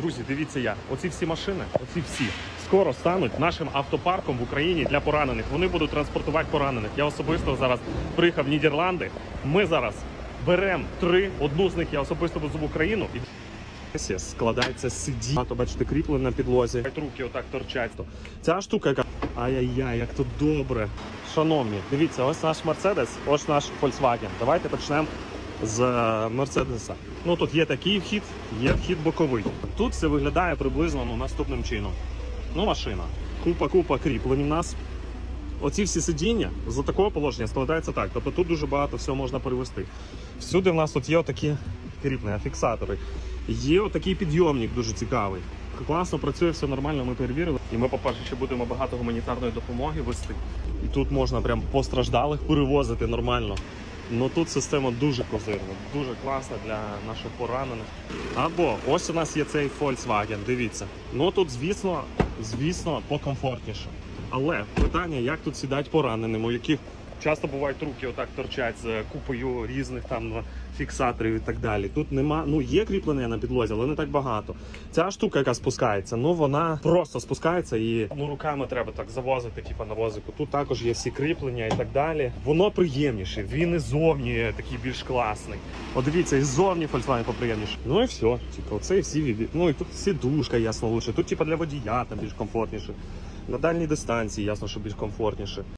Друзі, дивіться я. Оці всі машини, оці всі скоро стануть нашим автопарком в Україні для поранених. Вони будуть транспортувати поранених. Я особисто зараз приїхав в Нідерланди. Ми зараз беремо три. Одну з них я особисто везу в Україну. І складається сиді. А то бачите, кріплене на підлозі. Руки отак торчать. Ця штука, яка ай-яй-яй, як тут добре. Шановні, дивіться, ось наш Мерседес, ось наш Volkswagen. Давайте почнемо з е, Мерседеса. Ну тут є такий вхід, є вхід боковий. Тут все виглядає приблизно ну, наступним чином. Ну, машина. Купа-купа кріплень у нас. Оці всі сидіння з такого положення складаються так. Тобто тут дуже багато всього можна перевести. Всюди в нас тут є отакі кріплення, фіксатори. Є отакий підйомник дуже цікавий. Класно працює, все нормально, ми перевірили. І ми, по-перше, ще будемо багато гуманітарної допомоги вести. І тут можна прям постраждалих перевозити нормально. Ну тут система дуже козирна, дуже класна для наших поранених. Або ось у нас є цей Volkswagen, дивіться. Ну тут, звісно, звісно, покомфортніше. Але питання, як тут сідати пораненим, у яких часто бувають руки отак торчать з купою різних там фіксаторів і так далі. Тут нема, ну є кріплення на підлозі, але не так багато. Ця штука, яка спускається, ну вона просто спускається і ну руками треба так завозити, типу на возику. Тут також є всі кріплення і так далі. Воно приємніше. Він і зовні такий більш класний. От дивіться, і зовні Volkswagen поприємніше. Ну і все. Типу, оце і всі. Ну і тут сідушка, ясно, лучше. Тут, типу, для водія там більш комфортніше. На дальній дистанції, ясно, що більш комфортніше.